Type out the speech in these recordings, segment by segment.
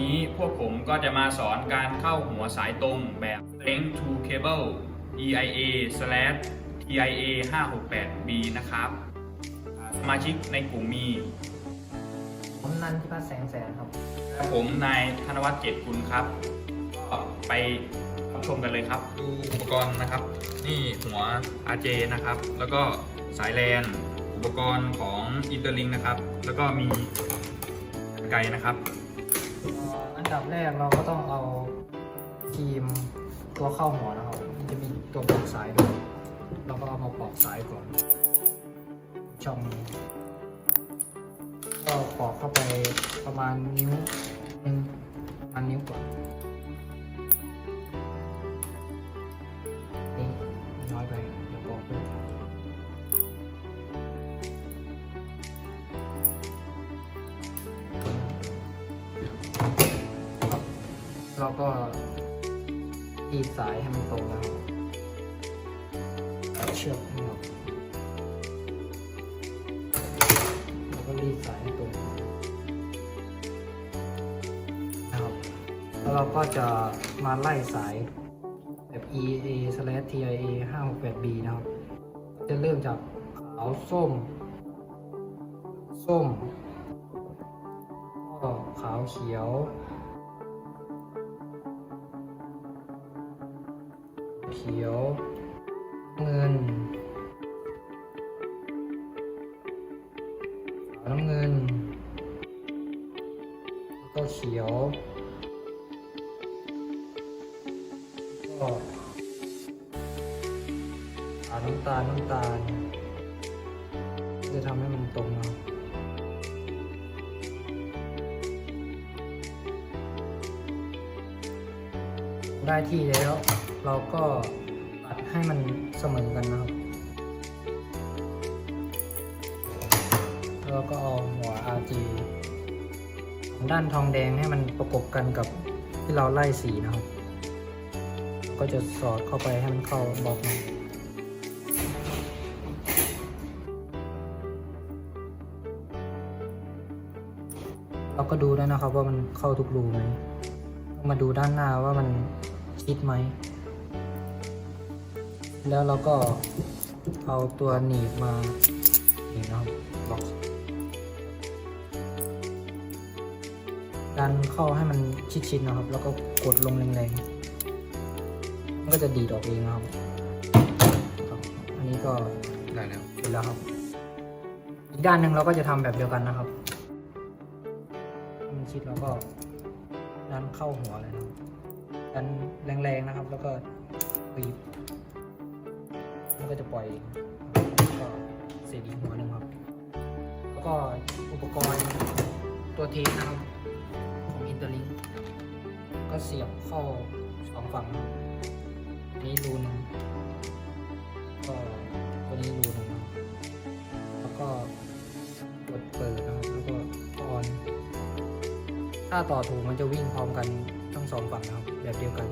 นี้พวกผมก็จะมาสอนการเข้าหัวสายตรงแบบ Link to Cable EIA slash TIA 568B นะครับ สมาชิกในกลุ่มมี ผมนันทิพัฒน์แสงแสนครับและผมนายธนวัฒน์เกตคุณครับ ก็ไปรับชมกันเลยครับ ดูอุปกรณ์นะครับ นี่หัว RJ นะครับ แล้วก็สายแลน อุปกรณ์ของอินเตอร์ลิงนะครับ แล้วก็มีไกลนะครับเอันดับแรกเราก็ต้องเอาครีมตัวเข้าหัวนะครับมันจะมีตัวปลอกสายด้วยเราก็เอามาปลอกสายก่อน ช่องนี้ก็ปลอกเข้าไปประมาณนิ้วหนึ่งประมาณนิ้วกว่า เราก็ตีดสายให้มันตรงแล้วเอาเชือกให้ออกแล้วก็รีดสายให้ตรงนะครับแล้วเราก็จะมาไล่สายแบบ EA slash TIA 568B นะครับ จะเริ่มจากขาวส้ม ส้มก็ขาวเขียว ขียว เงินขาวน้ำเงินแล้วก็เขียวแล้วก็ขาวน้ำตาลน้ำตาล จะทำให้มันตรงเนาะได้ที่แล้ว เราก็ตัดให้มันเสมอกันนะครับแล้วก็เอาหัว RG ด้านทองแดงให้มันประกบกันกับที่เราไล่สีนะครับ ก็จะสอดเข้าไปให้มันเข้าบล็อกนะเราก็ดูด้วยนะครับว่ามันเข้าทุกรูไหมมาดูด้านหน้าว่ามันชิดไหม แล้วเราก็เอาตัวหนีบมาหนีบนะครับล็อกดันเข้าให้มันชิดๆนะครับ แล้วก็กดลงแรงๆมันก็จะดีดออกเองนะครับ อันนี้ก็ได้แล้วเสร็จแล้วครับ อีกด้านหนึ่งเราก็จะทำแบบเดียวกันนะครับมันชิดแล้วก็ดันเข้าหัวเลยนะครับดันแรงๆนะครับ แล้วก็บีบ ก็จะปล่อยเองก็เสร็จอีกหัวหนึ่งครับ แล้วก็อุปกรณ์ตัวเทสนะครับของอินเตอร์ลิงก็เสียบเข้าสองฝั่งนี้รูนึงก็ตัวนี้รูนึงนะครับแล้วก็กดเปิดนะครับแล้วก็ออน ถ้าต่อถูกมันจะวิ่งพร้อมกันทั้งสองฝั่งนะครับ แบบเดียวกัน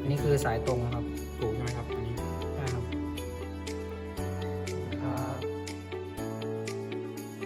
อันนี้คือสายตรงนะครับถูก